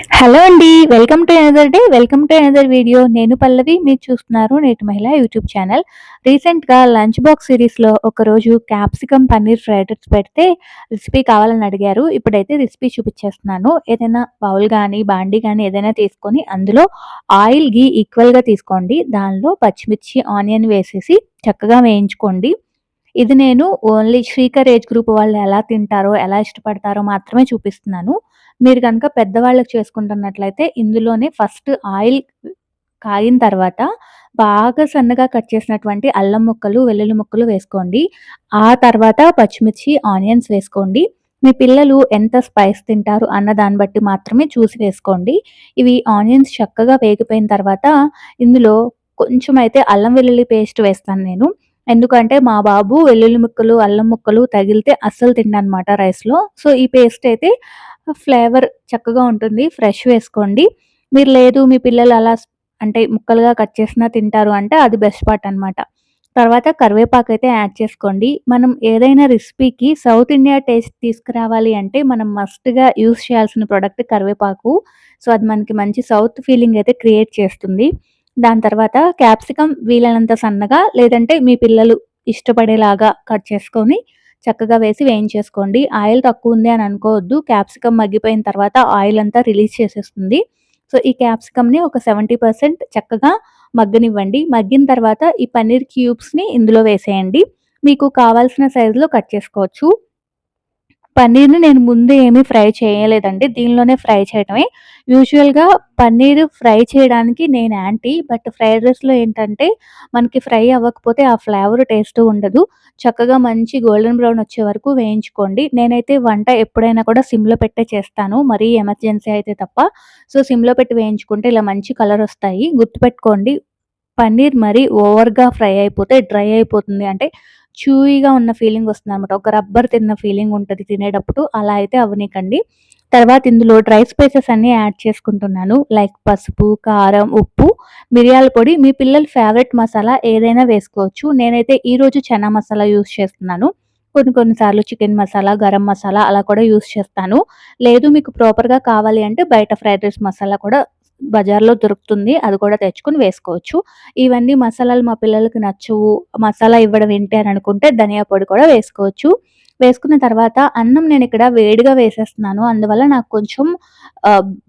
Hello అండి welcome to another day welcome to another video నేను పల్లవి మీరు చూస్తున్నారు నేటి మహిళ యూట్యూబ్ ఛానల్. రీసెంట్గా లంచ్ బాక్స్ సిరీస్లో ఒకరోజు క్యాప్సికమ్ పన్నీర్ ఫ్రైడ్ రైస్ పెడితే రెసిపీ కావాలని అడిగారు. ఇప్పుడైతే రెసిపీ చూపించేస్తున్నాను. ఏదైనా బౌల్ కానీ బాండీ కానీ ఏదైనా తీసుకొని అందులో ఆయిల్ గీ ఈక్వల్గా తీసుకోండి. దానిలో పచ్చిమిర్చి ఆనియన్ వేసేసి చక్కగా వేయించుకోండి. ఇది నేను ఓన్లీ శ్రీకర్ ఏజ్ గ్రూప్ వాళ్ళు ఎలా తింటారో ఎలా ఇష్టపడతారో మాత్రమే చూపిస్తున్నాను. మీరు కనుక పెద్దవాళ్ళకి చేసుకుంటున్నట్లయితే ఇందులోనే ఫస్ట్ ఆయిల్ కాగిన తర్వాత బాగా సన్నగా కట్ చేసినటువంటి అల్లం ముక్కలు వెల్లుల్లి ముక్కలు వేసుకోండి. ఆ తర్వాత పచ్చిమిర్చి ఆనియన్స్ వేసుకోండి. మీ పిల్లలు ఎంత స్పైస్ తింటారు అన్న దాన్ని బట్టి మాత్రమే చూసి వేసుకోండి. ఇవి ఆనియన్స్ చక్కగా వేగిపోయిన తర్వాత ఇందులో కొంచెం అయితే అల్లం వెల్లుల్లి పేస్ట్ వేస్తాను నేను. ఎందుకంటే మా బాబు వెల్లుల్లి ముక్కలు అల్లం ముక్కలు తగిలితే అస్సలు తిండనమాట రైస్లో సో ఈ పేస్ట్ అయితే ఫ్లేవర్ చక్కగా ఉంటుంది. ఫ్రెష్ వేసుకోండి. మీరు లేదు మీ పిల్లలు అలా అంటే ముక్కలుగా కట్ చేసినా తింటారు అంటే అది బెస్ట్ పార్ట్ అనమాట తర్వాత కరివేపాకు అయితే యాడ్ చేసుకోండి. మనం ఏదైనా రెసిపీకి సౌత్ ఇండియా టేస్ట్ తీసుకురావాలి అంటే మనం మస్ట్గా యూస్ చేయాల్సిన ప్రోడక్ట్ కరివేపాకు. సో అది మనకి మంచి సౌత్ ఫీలింగ్ అయితే క్రియేట్ చేస్తుంది. దాని తర్వాత క్యాప్సికమ్ వీలైనంత సన్నగా లేదంటే మీ పిల్లలు ఇష్టపడేలాగా కట్ చేసుకొని చక్కగా వేసి వేయించేసుకోండి. ఆయిల్ తక్కువ ఉంది అని అనుకోవద్దు. క్యాప్సికమ్ మగ్గిపోయిన తర్వాత ఆయిల్ అంతా రిలీజ్ చేసేస్తుంది. సో ఈ క్యాప్సికమ్ని ఒక సెవెంటీ పర్సెంట్ చక్కగా మగ్గనివ్వండి. మగ్గిన తర్వాత ఈ పన్నీర్ క్యూబ్స్ని ఇందులో వేసేయండి. మీకు కావాల్సిన సైజులో కట్ చేసుకోవచ్చు. పన్నీర్ని నేను ముందు ఏమీ ఫ్రై చేయలేదండి. దీనిలోనే ఫ్రై చేయడమే యూజువల్గా పన్నీర్ ఫ్రై చేయడానికి నేను యాంటీ బట్ ఫ్రైడ్ రైస్లో ఏంటంటే మనకి ఫ్రై అవ్వకపోతే ఆ ఫ్లేవర్ టేస్ట్ ఉండదు. చక్కగా మంచి గోల్డెన్ బ్రౌన్ వచ్చే వరకు వేయించుకోండి. నేనైతే వంట ఎప్పుడైనా కూడా సిమ్లో పెట్టే చేస్తాను. మరీ ఎమర్జెన్సీ అయితే తప్ప. సో సిమ్లో పెట్టి వేయించుకుంటే ఇలా మంచి కలర్ వస్తాయి. గుర్తుపెట్టుకోండి. పన్నీర్ మరీ ఓవర్గా ఫ్రై అయిపోతే డ్రై అయిపోతుంది. అంటే చూయిగా ఉన్న ఫీలింగ్ వస్తుంది అనమాట ఒక రబ్బర్ తిన్న ఫీలింగ్ ఉంటుంది తినేటప్పుడు. అలా అయితే అవనీకండి. తర్వాత ఇందులో డ్రై స్పైసెస్ అన్నీ యాడ్ చేసుకుంటున్నాను. లైక్ పసుపు కారం ఉప్పు మిరియాల పొడి. మీ పిల్లల ఫేవరెట్ మసాలా ఏదైనా వేసుకోవచ్చు. నేనైతే ఈరోజు చనా మసాలా యూస్ చేస్తున్నాను. కొన్ని కొన్నిసార్లు చికెన్ మసాలా గరం మసాలా అలా కూడా యూస్ చేస్తాను. లేదు మీకు ప్రాపర్గా కావాలి అంటే బయట ఫ్రైడ్ రైస్ మసాలా కూడా బజార్లో దొరుకుతుంది అది కూడా తెచ్చుకొని వేసుకోవచ్చు. ఇవన్నీ మసాలాలు మా పిల్లలకి నచ్చవు మసాలా ఇవ్వడం ఏంటి అని అనుకుంటే ధనియా పొడి కూడా వేసుకోవచ్చు. వేసుకున్న తర్వాత అన్నం నేను ఇక్కడ వేడిగా వేసేస్తున్నాను అందువల్ల నాకు కొంచెం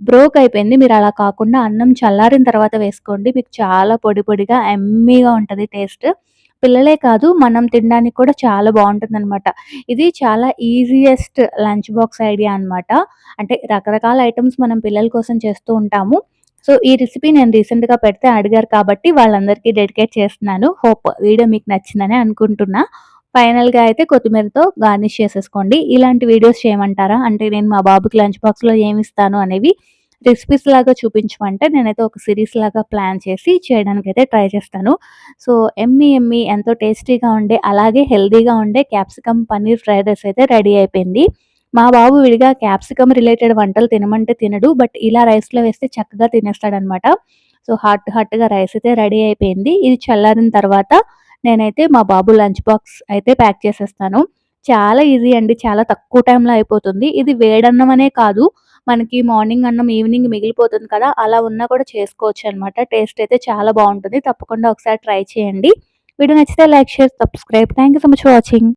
బ్రోక్ అయిపోయింది. మీరు అలా కాకుండా అన్నం చల్లారిన తర్వాత వేసుకోండి మీకు చాలా పొడి పొడిగా ఎమ్మీగా ఉంటుంది టేస్ట్. పిల్లలే కాదు మనం తినడానికి కూడా చాలా బాగుంటుంది అనమాట ఇది చాలా ఈజియెస్ట్ లంచ్ బాక్స్ ఐడియా అనమాట అంటే రకరకాల ఐటమ్స్ మనం పిల్లల కోసం చేస్తూ ఉంటాము. సో ఈ రెసిపీ నేను రీసెంట్గా పెడితే అడిగారు కాబట్టి వాళ్ళందరికీ డెడికేట్ చేస్తున్నాను. హోప్ వీడియో మీకు నచ్చిందని అనుకుంటున్నా. ఫైనల్గా అయితే కొత్తిమీరతో గార్నిష్ చేసేసుకోండి. ఇలాంటి వీడియోస్ చేయమంటారా? అంటే నేను మా బాబుకి లంచ్ బాక్స్లో ఏమిస్తాను అనేవి రెసిపీస్ లాగా చూపించమంటే నేనైతే ఒక సిరీస్ లాగా ప్లాన్ చేసి చేయడానికి అయితే ట్రై చేస్తాను. సో ఎమ్మి ఎమ్మి ఎంతో టేస్టీగా ఉండే అలాగే హెల్దీగా ఉండే క్యాప్సికమ్ పన్నీర్ ఫ్రైడ్ రైస్ అయితే రెడీ అయిపోయింది. మా బాబు విడిగా క్యాప్సికమ్ రిలేటెడ్ వంటలు తినమంటే తినడు బట్ ఇలా రైస్లో వేస్తే చక్కగా తినేస్తాడనమాట. సో హాట్ హాట్గా రైస్ అయితే రెడీ అయిపోయింది. ఇది చల్లారిన తర్వాత నేనైతే మా బాబు లంచ్ బాక్స్ అయితే ప్యాక్ చేసేస్తాను. చాలా ఈజీ అండి చాలా తక్కువ టైంలో అయిపోతుంది. ఇది వేడన్నం అనే కాదు మనకి మార్నింగ్ అన్నం ఈవినింగ్ మిగిలిపోతుంది కదా అలా ఉన్నా కూడా చేసుకోవచ్చు అనమాట. టేస్ట్ అయితే చాలా బాగుంటుంది. తప్పకుండా ఒకసారి ట్రై చేయండి. వీడియో నచ్చితే like share subscribe. Thank so much watching.